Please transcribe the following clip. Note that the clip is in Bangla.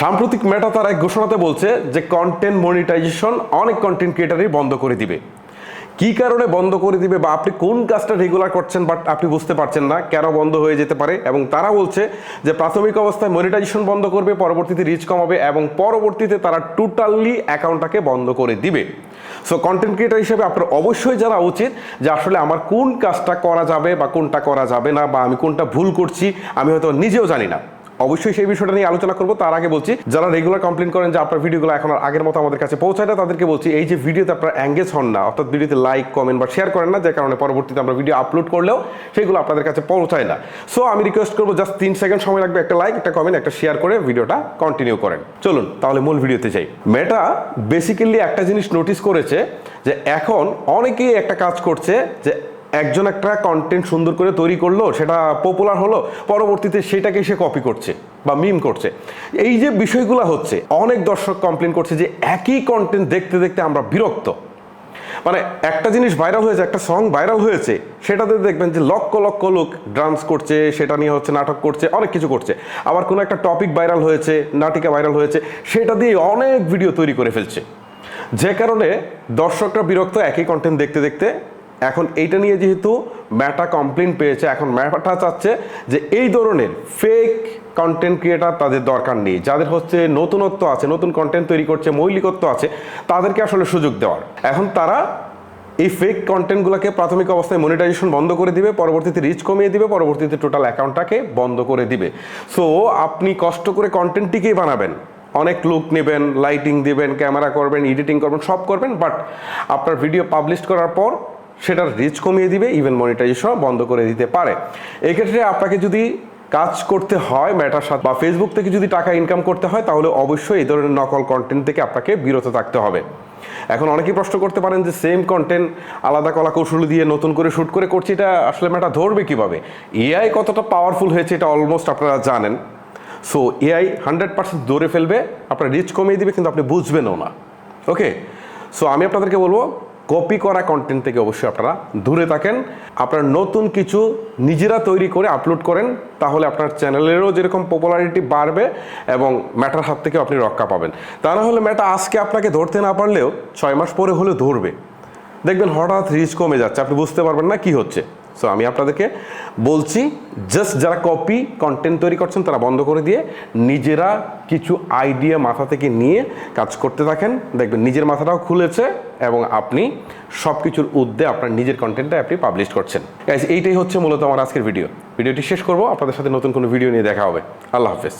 সাম্প্রতিক মেটা তার এক ঘোষণাতে বলছে যে কন্টেন্ট মনিটাইজেশন অনেক কন্টেন্ট ক্রিয়েটারই বন্ধ করে দিবে। কি কারণে বন্ধ করে দিবে বা আপনি কোন কাজটা রেগুলার করছেন বাট আপনি বুঝতে পারছেন না, কেন বন্ধ হয়ে যেতে পারে এবং তারা বলছে যে প্রাথমিক অবস্থায় মনিটাইজেশন বন্ধ করবে, পরবর্তীতে রিচ কমাবে এবং পরবর্তীতে তারা টোটালি অ্যাকাউন্টটাকে বন্ধ করে দিবে। সো কন্টেন্ট ক্রিয়েটার হিসেবে আপনার অবশ্যই জানা উচিত যে আসলে আমার কোন কাজটা করা যাবে বা কোনটা করা যাবে না বা আমি কোনটা ভুল করছি, আমি হয়তো নিজেও জানি না। অবশ্যই সেই বিষয়টা নিয়ে আলোচনা করব। তার আগে বলছি, যারা রেগুলার কমপ্লেন করেন যে আপনার ভিডিওগুলো এখন আগের মতো আমাদের কাছে পৌঁছায় না, তাদেরকে বলছি, এই যে ভিডিওতে আপনারা অ্যাঙ্গেজ হন না, অর্থাৎ ভিডিওতে লাইক কমেন্ট বা শেয়ার করেন না, যে কারণে পরবর্তীতে আমরা ভিডিও আপলোড করলেও সেগুলো আপনাদের কাছে পৌঁছায় না। সো আমি রিকোয়েস্ট করব জাস্ট তিন সেকেন্ড সময় লাগবে, একটা লাইক একটা কমেন্ট একটা শেয়ার করে ভিডিওটা কন্টিনিউ করেন। চলুন, তাহলে মূল ভিডিওতে যাই। মেটা বেসিক্যালি একটা জিনিস নোটিস করেছে যে এখন অনেকেই একটা কাজ করছে যে একজন একটা কন্টেন্ট সুন্দর করে তৈরি করল, সেটা পপুলার হলো, পরবর্তীতে সেটাকে সে কপি করছে বা মিম করছে। এই যে বিষয়গুলো হচ্ছে, অনেক দর্শক কমপ্লেন করছে যে একই কন্টেন্ট দেখতে দেখতে আমরা বিরক্ত। মানে একটা জিনিস ভাইরাল হয়েছে, একটা সং ভাইরাল হয়েছে, সেটাতে দেখবেন যে লক্ষ লক্ষ লোক ডান্স করছে, সেটা নিয়ে হচ্ছে নাটক করছে, অনেক কিছু করছে। আবার কোনো একটা টপিক ভাইরাল হয়েছে, নাটিকা ভাইরাল হয়েছে, সেটা দিয়ে অনেক ভিডিও তৈরি করে ফেলছে। যে কারণে দর্শকরা বিরক্ত, একই কন্টেন্ট দেখতে দেখতে এখন এইটা নিয়ে যেহেতু ম্যাটা কমপ্লেন পেয়েছে, এখন ম্যাটা চাচ্ছে যে এই ধরনের ফেক কন্টেন্ট ক্রিয়েটার তাদের দরকার নেই। যাদের হচ্ছে নতুনত্ব আছে, নতুন কন্টেন্ট তৈরি করছে, মৌলিকত্ব আছে, তাদেরকে আসলে সুযোগ দেওয়ার। এখন তারা এই ফেক কন্টেন্টগুলোকে প্রাথমিক অবস্থায় মনিটাইজেশন বন্ধ করে দিবে, পরবর্তীতে রিচ কমিয়ে দিবে, পরবর্তীতে টোটাল অ্যাকাউন্টটাকে বন্ধ করে দিবে। সো আপনি কষ্ট করে কন্টেন্টটিকেই বানাবেন। অনেক লুক নেবেন লাইটিং দিবেন ক্যামেরা করবেন এডিটিং করবেন, সব করবেন বাট আপনার ভিডিও পাবলিশ করার পর সেটার রিচ কমিয়ে দিবে ইভেন মনিটাইজেশন বন্ধ করে দিতে পারে। এক্ষেত্রে আপনাকে যদি কাজ করতে হয় ম্যাটার সাথে বা ফেসবুক থেকে যদি টাকা ইনকাম করতে হয়, তাহলে অবশ্যই এই ধরনের নকল কন্টেন্ট থেকে আপনাকে বিরত থাকতে হবে। এখন অনেকেই প্রশ্ন করতে পারেন যে সেম কন্টেন্ট আলাদা কলা কৌশল দিয়ে নতুন করে শ্যুট করে করছি, এটা আসলে ম্যাটা ধরবে কীভাবে? এআই কতটা পাওয়ারফুল হয়েছে এটা অলমোস্ট আপনারা জানেন। সো এআই হান্ড্রেড পার্সেন্ট ধরে ফেলবে, আপনার রিচ কমিয়ে দিবে, কিন্তু আপনি বুঝবেনও না। ওকে সো আমি আপনাদেরকে বলব কপি করা কন্টেন্ট থেকে অবশ্যই আপনারা দূরে থাকেন। আপনার নতুন কিছু নিজেরা তৈরি করে আপলোড করেন, তাহলে আপনার চ্যানেলেরও যেরকম পপুলারিটি বাড়বে এবং ম্যাটার হাত থেকে আপনি রক্ষা পাবেন। তা না হলে ম্যাটা আজকে আপনাকে ধরতে না পারলেও ছয় মাস পরে হলে ধরবে। দেখবেন হঠাৎ রিচ কমে যাচ্ছে, আপনি বুঝতে পারবেন না কি হচ্ছে। সো আমি আপনাদেরকে বলছি জাস্ট যারা কপি কন্টেন্ট তৈরি করছেন, তারা বন্ধ করে দিয়ে নিজেরা কিছু আইডিয়া মাথা থেকে নিয়ে কাজ করতে থাকেন। দেখবেন নিজের মাথাটাও খুলেছে এবং আপনি সব কিছুর উদ্দে আপনার নিজের কন্টেন্টটা আপনি পাবলিশ করছেন। এইটাই হচ্ছে মূলত আমার আজকের ভিডিও ভিডিওটি শেষ করব, আপনাদের সাথে নতুন কোনো ভিডিও নিয়ে দেখা হবে। আল্লাহ হাফেজ।